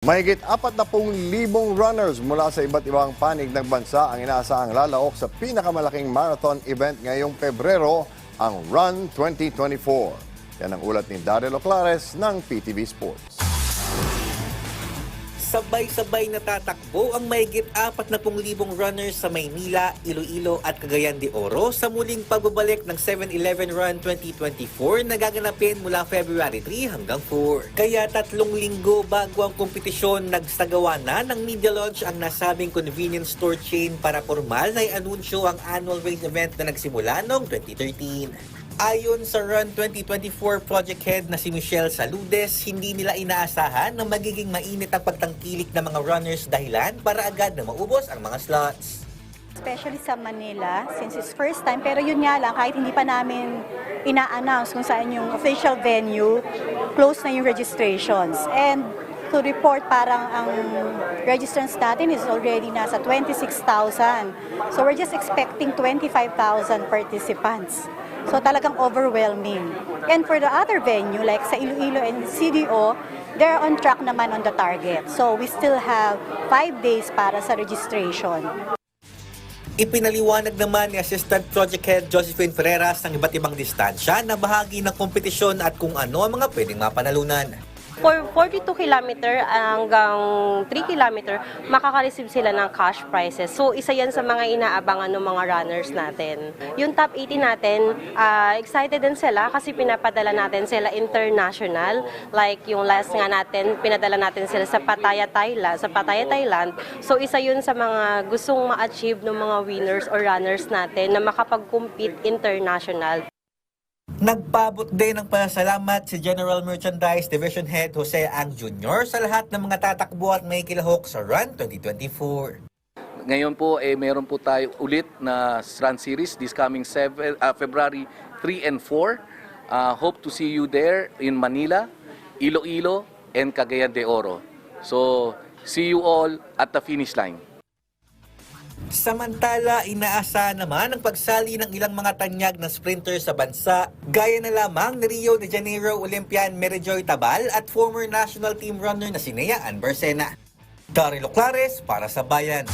Mahigit 40,000 runners mula sa iba't ibang panig ng bansa ang inaasahang lalaok sa pinakamalaking marathon event ngayong Pebrero, ang Run 2024. Yan ang ulat ni Daryl Oclares ng PTV Sports. Sabay-sabay natatakbo ang mahigit 40,000 runners sa Maynila, Iloilo at Cagayan de Oro sa muling pagbabalik ng 7-Eleven Run 2024 na gaganapin mula February 3 hanggang 4. Kaya tatlong linggo bago ang kompetisyon, nagsagawa na ng media launch ang nasabing convenience store chain para formal na i-anunsyo ang annual race event na nagsimula noong 2013. Ayon sa Run 2024 project head na si Michelle Saludes, hindi nila inaasahan na magiging mainit ang pagtangkilik ng mga runners dahilan para agad na maubos ang mga slots. Especially sa Manila, since it's first time. Pero yun nga lang, kahit hindi pa namin ina-announce kung saan yung official venue, close na yung registrations. And to report, parang ang registrants natin is already nasa 26,000. So we're just expecting 25,000 participants. So talagang overwhelming. And for the other venue, like sa Iloilo and CDO, they're on track naman on the target. So we still have five days para sa registration. Ipinaliwanag naman ni Assistant Project Head Josephine Ferreras ang iba't ibang distansya na bahagi ng kompetisyon at kung ano ang mga pwedeng mapanalunan. For 42 kilometer hanggang 3 kilometer, makaka-receive sila ng cash prizes. So, isa yan sa mga inaabangan ng mga runners natin. Yung top 80 natin, ah, excited din sila kasi pinapadala natin sila international. Like yung last nga natin, pinadala natin sila sa Pattaya, Thailand. Sa Pattaya, Thailand. So, isa yun sa mga gustong ma-achieve ng mga winners or runners natin na makapag-compete international. Nagpabot din ng pasalamat si General Merchandise Division Head Jose Ang Jr. sa lahat ng mga tatakbo at may kilahok sa Run 2024. Ngayon po, eh, meron po tayo ulit na Run Series this coming seven, ah, February 3 and 4. Ah, hope to see you there in Manila, Iloilo, and Cagayan de Oro. So, see you all at the finish line. Samantala, inaasahan naman ang pagsali ng ilang mga tanyag na sprinter sa bansa, gaya na lamang ni Rio de Janeiro Olympian Merijoy Tabal at former national team runner na si Nea Ann Barcena. Daryl Oclares para sa Bayan.